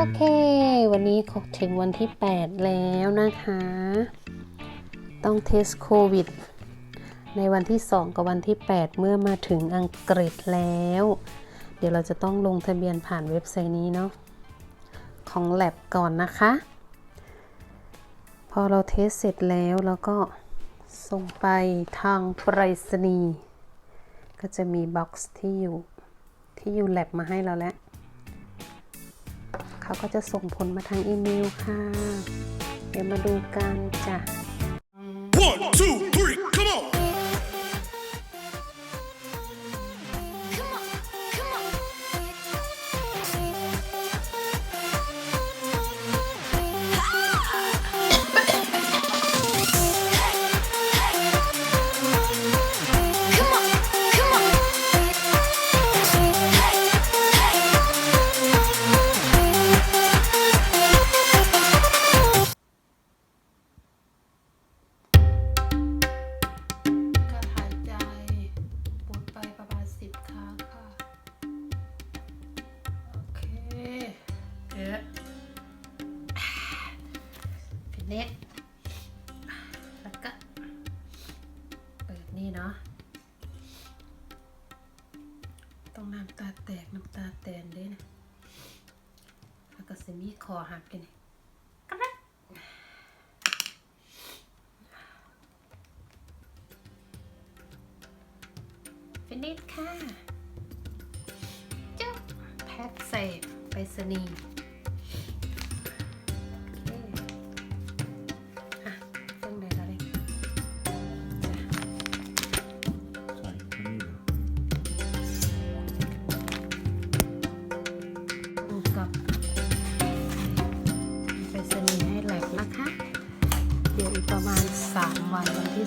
โอเค วันนี้ถึงวันที่ 8 แล้วนะคะ ต้องเทสโควิด ในวันที่ 2 กับวันที่ 8 เมื่อมาถึงอังกฤษแล้ว เดี๋ยวเราจะต้องลงทะเบียนผ่านเว็บไซต์นี้เนาะของ Lab ก่อนนะคะ พอเราเทสเสร็จแล้วแล้วก็ส่งไปทางไปรษณีย์ก็จะมีบ็อกซ์ที่อยู่ที่อยู่ Lab มาให้เราแล้ว เขาก็จะส่งผลมาทางอีเมลค่ะ เดี๋ยวมาดูกันจ้ะ เน็ตแล้วก็เปิดนี่เนาะต้องน้ำตาแตกน้ำตาแตนด้วยนะแล้วก็สิมีคอหักกันนี่กระดักฟินิชค่ะจุ๊บแพ็คใส่ไปรษณีย์ เดี๋ยวอีกประมาณ3วันวันที่